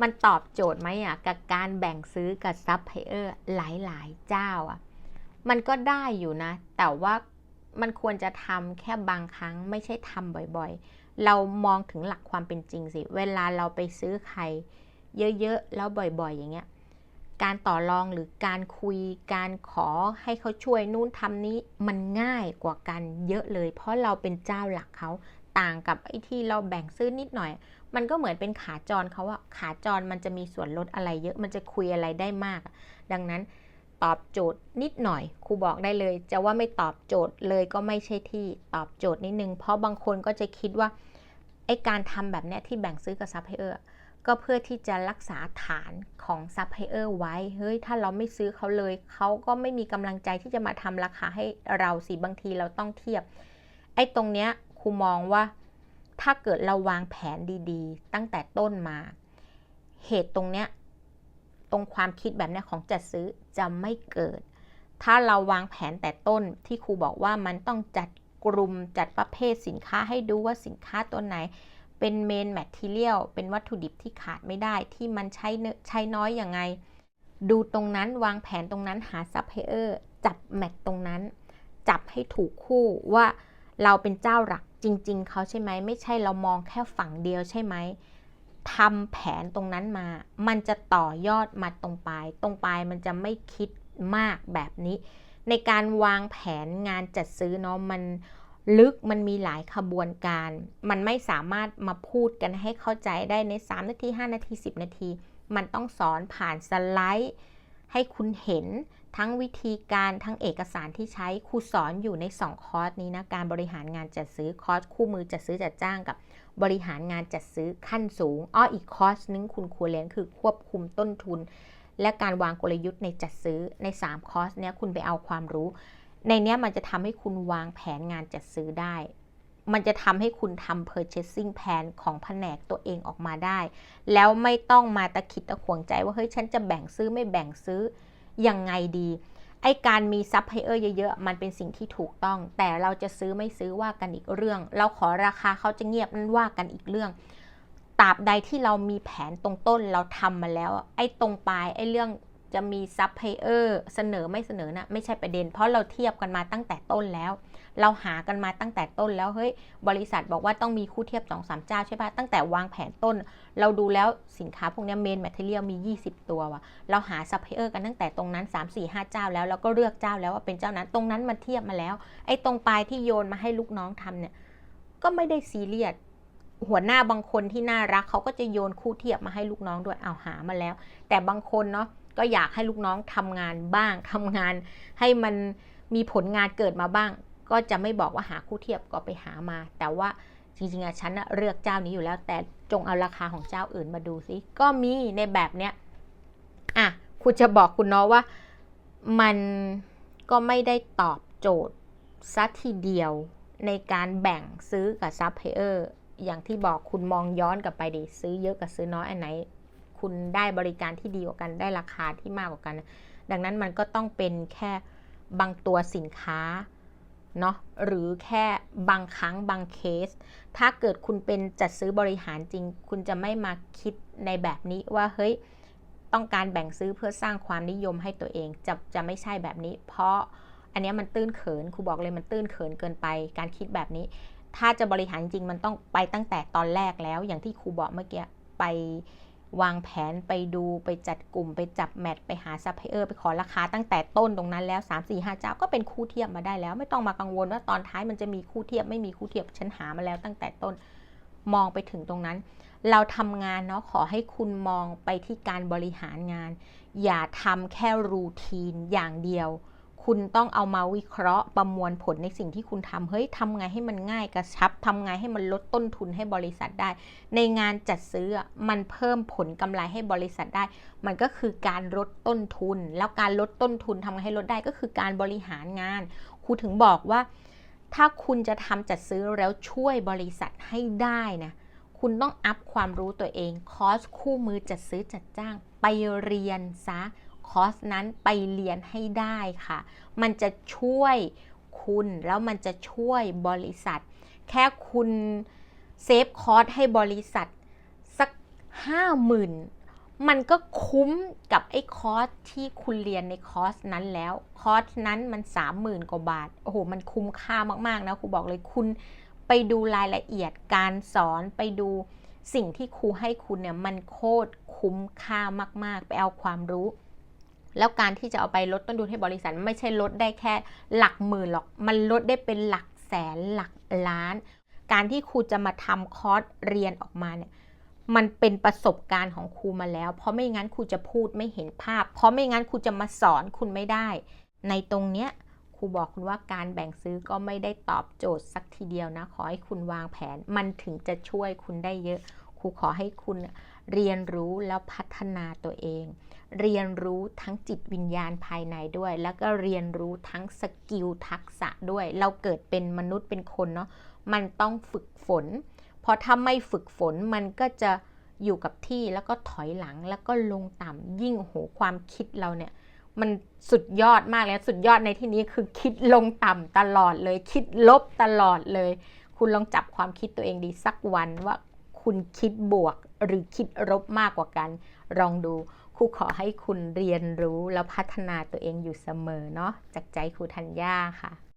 มันตอบโจทย์ไหมอะกับการแบ่งซื้อกับซัพพลายเออร์หลายๆ เจ้าอะมันก็ได้อยู่นะ แต่ว่ามันควรจะทำแค่บางครั้งไม่ใช่ทำบ่อยๆ เรามองถึงหลักความเป็นจริงสิ เวลาเราไปซื้อใคร เยอะๆ แล้วบ่อยๆ อย่างเงี้ย การต่อรองหรือการคุย การขอให้เขาช่วยนู่นทำนี้มันง่ายกว่ากันเยอะเลย เพราะเราเป็นเจ้าหลักเขา ต่างกับไอ้ที่เราแบ่งซื้อนิดหน่อย มันก็เหมือนเป็นขาจรเขาอะขาจรมันจะมีส่วนลดอะไรเยอะมันจะคุยอะไรได้มาก ดังนั้นตอบโจทย์นิดหน่อยครูบอกได้เลย จะว่าไม่ตอบโจทย์เลยก็ไม่ใช่ที่ตอบโจทย์นิดนึง เพราะบางคนก็จะคิดว่าไอการทำแบบเนี้ยที่แบ่งซื้อกับซัพพลายเออร์ก็เพื่อที่จะรักษาฐานของซัพพลายเออร์ไว้ เฮ้ย ถ้าเราไม่ซื้อเขาเลย เขาก็ไม่มีกำลังใจที่จะมาทำราคาให้เราสิ บางทีเราต้องเทียบ ไอ้ตรงเนี้ย รูมองว่า ถ้าเกิดเราวางแผนดีๆ ตั้งแต่ต้นมา เหตุตรงเนี้ยตรงความคิดแบบนี้ของจัดซื้อจะไม่เกิด ถ้าเราวางแผนแต่ต้นที่ครูบอกว่ามันต้องจัดกลุ่มจัดประเภทสินค้าให้ดูว่าสินค้าตัวไหนเป็นเมนแมทเทียลเป็นวัตถุดิบที่ขาดไม่ได้ที่มันใช้ใช้น้อยอย่างไง ดูตรงนั้นวางแผนตรงนั้นหาซัพพลายเออร์จับแมทตรงนั้น จับให้ถูกคู่ว่าเราเป็นเจ้าหลัก จริง ๆเขาใช่ไหมไม่ใช่เรามองแค่ฝั่งเดียวใช่ไหมทำแผนตรงนั้นมา มันจะต่อยอดมาตรงปลาย ตรงปลายมันจะไม่คิดมากแบบนี้ ในการวางแผนงานจัดซื้อเนาะมันลึกมันมีหลายขบวนการ มันไม่สามารถมาพูดกันให้เข้าใจได้ใน 3 นาที 5 นาที 10 นาที มันต้องสอนผ่านสไลด์ ให้คุณเห็นทั้งวิธีการทั้งเอกสารที่ใช้ครูสอนอยู่ใน 2 คอร์สนี้นะ การบริหารงานจัดซื้อคอร์สคู่มือจัดซื้อจัดจ้างกับบริหารงานจัดซื้อขั้นสูงอ้ออีกคอร์สนึงคุณควรเรียนคือควบคุมต้นทุน และการวางกลยุทธ์ในจัดซื้อใน 3 คอร์สเนี้ยคุณไปเอาความรู้ ในเนี้ยมันจะทำให้คุณวางแผนงานจัดซื้อได้ มันจะทำให้คุณทำ purchasing plan ของแผนกตัวเองออกมาได้ แล้วไม่ต้องมาตะคิดตะขวงใจว่าเฮ้ยฉันจะแบ่งซื้อไม่แบ่งซื้อยังไงดีไอการมีซัพพลายเออร์เยอะๆ มันเป็นสิ่งที่ถูกต้อง แต่เราจะซื้อไม่ซื้อว่ากันอีกเรื่อง เราขอราคาเขาจะเงียบนั่นว่ากันอีกเรื่อง ตราบใดที่เรามีแผนตรงต้นเราทำมาแล้ว ไอ้ตรงปลายไอ้เรื่อง จะมีซัพพลายเออร์เสนอไม่เสนอนะไม่ใช่ประเด็น เพราะเราเทียบกันมาตั้งแต่ต้นแล้ว เราหากันมาตั้งแต่ต้นแล้วเฮ้ยบริษัทบอกว่าต้องมีคู่เทียบ2อสเจ้าใช่ปะตั้งแต่วางแผนต้น เราดูแล้วสินค้าพวกนี้เมนแมทเทียลมี 20 ตัวว่ะเราหาซัพพลายเออร์กันตั้งแต่ตรงนั้น 3 4 5 เจ้าแล้วเราก็เลือกเจ้าแล้วว่าเป็นเจ้านั้นตรงนั้นมันเทียบมาแล้ว ไอ้ตรงปลายที่โยนมาให้ลูกน้องทำเนี่ยก็ไม่ได้ซีเรียส หัวหน้าบางคนที่น่ารักเขาก็จะโยนคู่เทียบมาให้ลูกน้องด้วยเอาหามาแล้ว แต่บางคนเนาะก็อยากให้ลูกน้องทำงานบ้างทำงานให้มันมีผลงานเกิดมาบ้าง ก็จะไม่บอกว่าหาคู่เทียบก็ไปหามา แต่ว่าจริงๆอะฉันเลือกเจ้านี้อยู่แล้ว แต่จงเอาราคาของเจ้าอื่นมาดูซิก็มีในแบบเนี้ยอะคุณจะบอกคุณเนาะว่ามันก็ไม่ได้ตอบโจทย์ซัทีเดียวในการแบ่งซื้อกับซัพพลายเออร์ อย่างที่บอกคุณมองย้อนกลับไปดิซื้อเยอะกับซื้อน้อยอันไหน คุณได้บริการที่ดีกว่ากันได้ราคาที่มากกว่ากัน ดังนั้นมันก็ต้องเป็นแค่บางตัวสินค้าเนาะหรือแค่บางครั้งบางเคส ถ้าเกิดคุณเป็นจัดซื้อบริหารจริง คุณจะไม่มาคิดในแบบนี้ว่าเฮ้ยต้องการแบ่งซื้อเพื่อสร้างความนิยมให้ตัวเองจะจะไม่ใช่แบบนี้ เพราะอันนี้มันตื้นเขินครูบอกเลยมันตื้นเขินเกินไป การคิดแบบนี้ ถ้าจะบริหารจริงมันต้องไปตั้งแต่ตอนแรกแล้ว อย่างที่ครูบอกเมื่อกี้ไปวางแผนไปดูไปจัดกลุ่ม ไปจับแมทไปหาซัพพลายเออร์ไปขอราคาตั้งแต่ต้นตรงนั้นแล้ว 3 4 5 เจ้าก็เป็นคู่เทียบมาได้แล้ว ไม่ต้องมากังวลว่าตอนท้ายมันจะมีคู่เทียบไม่มีคู่เทียบฉันหามาแล้วตั้งแต่ต้นมองไปถึงตรงนั้น เราทำงานเนาะขอให้คุณมองไปที่การบริหารงาน อย่าทำแค่รูทีนอย่างเดียว คุณต้องเอามาวิเคราะห์ประมวลผลในสิ่งที่คุณทำเฮ้ยทำไงให้มันง่ายกระชับทำไงให้มันลดต้นทุนให้บริษัทได้ ในงานจัดซื้อมันเพิ่มผลกำไรให้บริษัทได้ มันก็คือการลดต้นทุน แล้วการลดต้นทุนทำไงให้ลดได้ก็คือการบริหารงานครูถึงบอกว่า ถ้าคุณจะทำจัดซื้อแล้วช่วยบริษัทให้ได้นะคุณต้องอัพความรู้ตัวเองคอร์สคู่มือจัดซื้อจัดจ้างไปเรียนซะ คอร์สนั้นไปเรียนให้ได้ค่ะ มันจะช่วยคุณแล้วมันจะช่วยบริษัท แค่คุณเซฟคอร์สให้บริษัทสักห้าหมื่นมันก็คุ้มกับไอ้คอร์สที่คุณเรียนในคอร์สนั้นแล้ว คอร์สนั้นมัน30,000กว่าบาท โอ้โห มันคุ้มค่ามาก ๆ นะครูบอกเลยคุณไปดูรายละเอียดการสอนไปดูสิ่งที่ครูให้คุณเนี่ย มันโคตรคุ้มค่ามาก ๆ ไปเอาความรู้ แล้วการที่จะเอาไปลดต้นทุนให้บริษัทไม่ใช่ลดได้แค่หลักหมื่นหรอก มันลดได้เป็นหลักแสนหลักล้าน การที่ครูจะมาทำคอร์สเรียนออกมาเนี่ยมันเป็นประสบการณ์ของครูมาแล้ว เพราะไม่งั้นครูจะพูดไม่เห็นภาพ เพราะไม่งั้นครูจะมาสอนคุณไม่ได้ ในตรงเนี้ยครูบอกคุณว่าการแบ่งซื้อก็ไม่ได้ตอบโจทย์สักทีเดียวนะ ขอให้คุณวางแผน มันถึงจะช่วยคุณได้เยอะ ครูขอให้คุณ เรียนรู้แล้วพัฒนาตัวเอง เรียนรู้ทั้งจิตวิญญาณภายในด้วย แล้วก็เรียนรู้ทั้งสกิลทักษะด้วย เราเกิดเป็นมนุษย์เป็นคนเนาะมันต้องฝึกฝน เพราะถ้าไม่ฝึกฝนมันก็จะอยู่กับที่แล้วก็ถอยหลังแล้วก็ลงต่ำยิ่งโหความคิดเราเนี่ยมันสุดยอดมากแล้วสุดยอดในที่นี้คือคิดลงต่ำตลอดเลย คิดลบตลอดเลย คุณลองจับความคิดตัวเองดีสักวันว่าคุณคิดบวก หรือคิดลบมากกว่ากัน ลองดูครูขอให้คุณเรียนรู้แล้วพัฒนาตัวเองอยู่เสมอเนาะจากใจครูธัญญาค่ะ